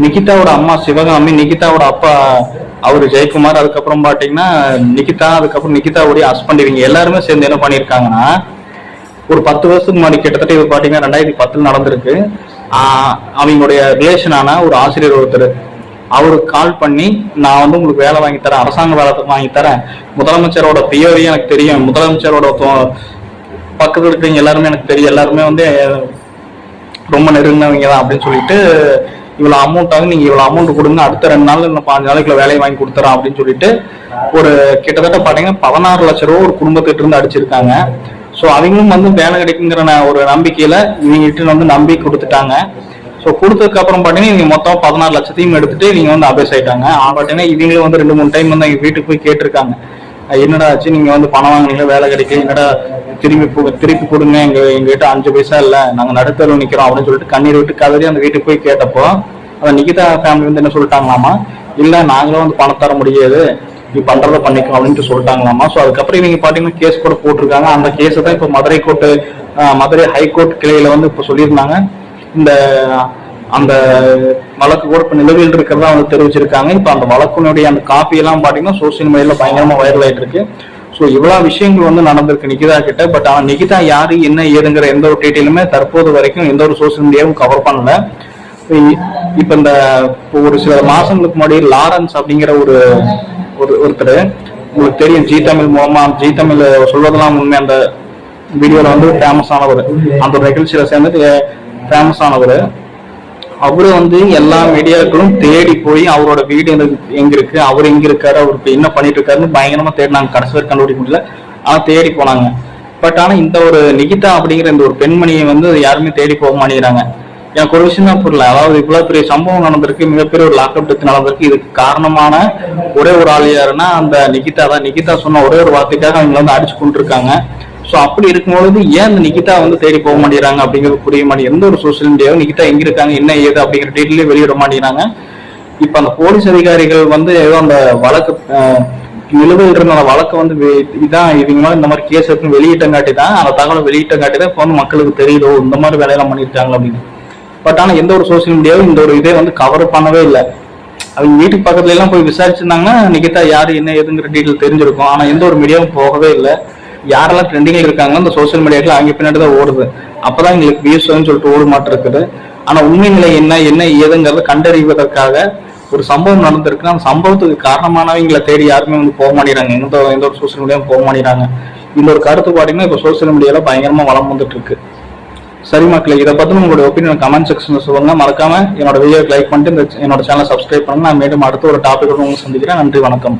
நிகிதாவோட அம்மா சிவகாமி நிகிதாவோட அப்பா அவரு ஜெயக்குமார் அதுக்கப்புறம் பாத்தீங்கன்னா நிகிதா அதுக்கப்புறம் நிகிதாவுடைய ஹஸ்பண்ட் இவங்க எல்லாருமே சேர்ந்து என்ன பண்ணியிருக்காங்கன்னா ஒரு பத்து வருஷத்துக்கு முன்னாடி கிட்டத்தட்ட இது பாத்தீங்கன்னா ரெண்டாயிரத்தி பத்துல நடந்திருக்கு. ஆஹ் அவங்களுடைய ரிலேஷனான ஒரு ஆசிரியர் ஒருத்தர். அவருக்கு கால் பண்ணி நான் வந்து உங்களுக்கு வேலை வாங்கி தரேன் அரசாங்க வேலை வாங்கி தரேன். முதலமைச்சரோட பிஓவையும் எனக்கு தெரியும். முதலமைச்சரோட பக்கத்தில் இருக்கிறவங்க எல்லாருமே எனக்கு தெரியும். எல்லாருமே வந்து ரொம்ப நெருங்கினவங்க தான் அப்படின்னு சொல்லிட்டு இவ்வளோ அமௌண்ட் ஆகும் நீங்கள் இவ்வளோ அமௌண்ட் கொடுங்க அடுத்த ரெண்டு நாள் இல்லை பாஞ்சு நாளைக்குள்ள வேலையை வாங்கி கொடுத்துறோம் அப்படின்னு சொல்லிட்டு ஒரு கிட்டத்தட்ட பார்த்தீங்கன்னா பதினாறு லட்ச ரூபா ஒரு குடும்பத்திட்ட இருந்து அடிச்சிருக்காங்க. ஸோ அவங்களும் வந்து வேலை கிடைக்குங்கிற ஒரு நம்பிக்கையில இவங்ககிட்ட வந்து நம்பி கொடுத்துட்டாங்க. ஸோ கொடுத்ததுக்கு அப்புறம் பார்த்தீங்கன்னா இவங்க மொத்தம் பதினாறு லட்சத்தையும் எடுத்துட்டு இவங்க வந்து அபேஸ் ஆயிட்டாங்க ஆனால் பார்த்தீங்கன்னா இவங்களும் வந்து ரெண்டு மூணு டைம் வந்து எங்க வீட்டுக்கு போய் கேட்டிருக்காங்க. என்னடா ஆச்சு? நீங்க வந்து பணம் வாங்குனீங்க வேலை கிடைக்கல. என்னடா? திரும்பி போ- திருப்பி கொடுங்க. எங்க எங்ககிட்ட அஞ்சு பைசா இல்ல. நாங்க நடுத்தரவு நிக்கிறோம் அப்படின்னு சொல்லிட்டு கண்ணீர் விட்டு கதறி அந்த வீட்டுக்கு போய் கேட்டப்போ அந்த நிகிதா ஃபேமிலி வந்து என்ன சொல்லிட்டாங்களாமா? இல்ல நாங்களும் வந்து பணம் தர முடியாது. நீ பண்றத பண்ணிக்கோ அப்படின்ட்டு சொல்லிட்டாங்களாமா? ஸோ அதுக்கப்புறம் இவங்க பாத்தீங்கன்னா கேஸ் கூட போட்டிருக்காங்க. அந்த கேஸ் தான் இப்போ மதுரை கோர்ட்டு மதுரை ஹைகோர்ட் கிளையில வந்து இப்போ சொல்லியிருந்தாங்க. இந்த அந்த வழக்கு கூட இப்போ நிலுவையில் இருக்கிறதா வந்து தெரிவிச்சிருக்காங்க. இப்போ அந்த வழக்கினுடைய அந்த காப்பியெல்லாம் பார்த்தீங்கன்னா சோசியல் மீடியால பயங்கரமாக வைரல் ஆகிட்டு இருக்கு. ஸோ இவ்வளோ விஷயங்கள் வந்து நடந்திருக்கு நிகிதா கிட்ட. பட் ஆனால் நிகிதா யாரு என்ன ஏதுங்கிற எந்த ஒரு டீட்டெயிலுமே தற்போது வரைக்கும் எந்த ஒரு சோசியல் மீடியாவும் கவர் பண்ணல. இப்போ இந்த ஒரு சில மாசங்களுக்கு முன்னாடி லாரன்ஸ் அப்படிங்கிற ஒரு ஒரு ஒருத்தர் உங்களுக்கு தெரியும் ஜி தமிழ் மூலமா ஜி தமிழ் சொல்வதெல்லாம் உண்மை. அந்த வீடியோல வந்து ஃபேமஸ் ஆனவர் அந்த நிகழ்ச்சியில சேர்ந்து ஃபேமஸ் ஆனவர். அவரு வந்து எல்லா மீடியாக்களும் தேடி போய் அவரோட வீடு எங்க- இருக்கு அவர் எங்க இருக்காரு அவருக்கு என்ன பண்ணிட்டு இருக்காருன்னு பயங்கரமா தேடினாங்க கடைசி வரை கண்டுபிடிக்க முடியல. ஆனா தேடி போனாங்க. பட் ஆனா இந்த ஒரு நிகிதா அப்படிங்கிற இந்த ஒரு பெண்மணியை வந்து யாருமே தேடி போக மாட்டேங்கிறாங்க. எனக்கு ஒரு விஷயம் தான் புரியல. அதாவது இவ்வளவு பெரிய சம்பவம் நடந்திருக்கு மிகப்பெரிய ஒரு லாக்அப் டெத் நடந்திருக்கு. இதுக்கு காரணமான ஒரே ஒரு ஆள் யாருன்னா அந்த நிகிதா தான். நிகிதா சொன்ன ஒரே ஒரு வார்த்தைக்காக அவங்க வந்து அடிச்சு கொண்டிருக்காங்க ஸோ அப்படி இருக்கும்பொழுது ஏன் அந்த நிகிதா வந்து தேடி போக மாட்டேங்கிறாங்க அப்படிங்கிறது புரிய மாட்டேங்குது. எந்த ஒரு சோசியல் மீடியாவும் நிகிதா எங்க இருக்காங்க என்ன ஏது அப்படிங்கிற டீட்டெயிலே வெளியிட மாட்டேங்கிறாங்க. இப்ப அந்த போலீஸ் அதிகாரிகள் வந்து ஏதோ அந்த வழக்கு அஹ், நிலுவையில் இருந்த அந்த வழக்கு வந்து இதான் இவங்க மேலே இந்த மாதிரி கேஸ் இருக்குன்னு வெளியிட்டங்காட்டி தான் அந்த தகவலை வெளியிட்டங்காட்டி தான் இப்போ வந்து மக்களுக்கு தெரியுதோ இந்த மாதிரி வேலையெல்லாம் பண்ணியிருக்காங்க அப்படின்னு. பட் ஆனால் எந்த ஒரு சோசியல் மீடியாவும் இந்த ஒரு இதே வந்து கவர் பண்ணவே இல்லை. அவங்க வீட்டுக்கு பக்கத்துல எல்லாம் போய் விசாரிச்சிருந்தாங்கன்னா நிகிதா யாரு என்ன ஏதுங்கிற டீட்டெயில் தெரிஞ்சிருக்கும். ஆனா எந்த ஒரு மீடியாவும் போகவே இல்லை. யாரெல்லாம் ட்ரெண்டிங்ல இருக்காங்களோ அந்த சோசியல் மீடியாக்கள் அங்கே பின்னாடி தான் ஓடுது. அப்பதான் எங்களுக்கு வியூஸ் சொல்லிட்டு ஓடு மாட்டு இருக்குது ஆனா உண்மை நிலை என்ன என்ன ஏதுங்கிறத கண்டறிவதற்காக ஒரு சம்பவம் நடந்திருக்கு. அந்த சம்பவத்துக்கு காரணமானவங்களை தேடி யாருமே வந்து போக மாட்டேங்கிறாங்க. எந்த எந்த ஒரு சோசியல் மீடியாவும் போக மாட்டேங்கிறாங்க. இந்த ஒரு கருத்து பாத்தீங்கன்னா இப்போ சோசியல் மீடியால பயங்கரமா வளம் வந்துட்டு இருக்கு சரி மக்களே இதை பத்தி உங்களுடைய ஒப்பீனியன் கமெண்ட் செக்ஷன்ல சொல்லுங்க. மறக்காம என்னோட வீடியோக்கு லைக் பண்ணிட்டு இந்த என்னோட சேனலை சப்ஸ்கிரைப் பண்ணுங்க. நான் மீண்டும் அடுத்த ஒரு டாபிக் உங்களுக்கு சந்திக்கிறேன். நன்றி வணக்கம்.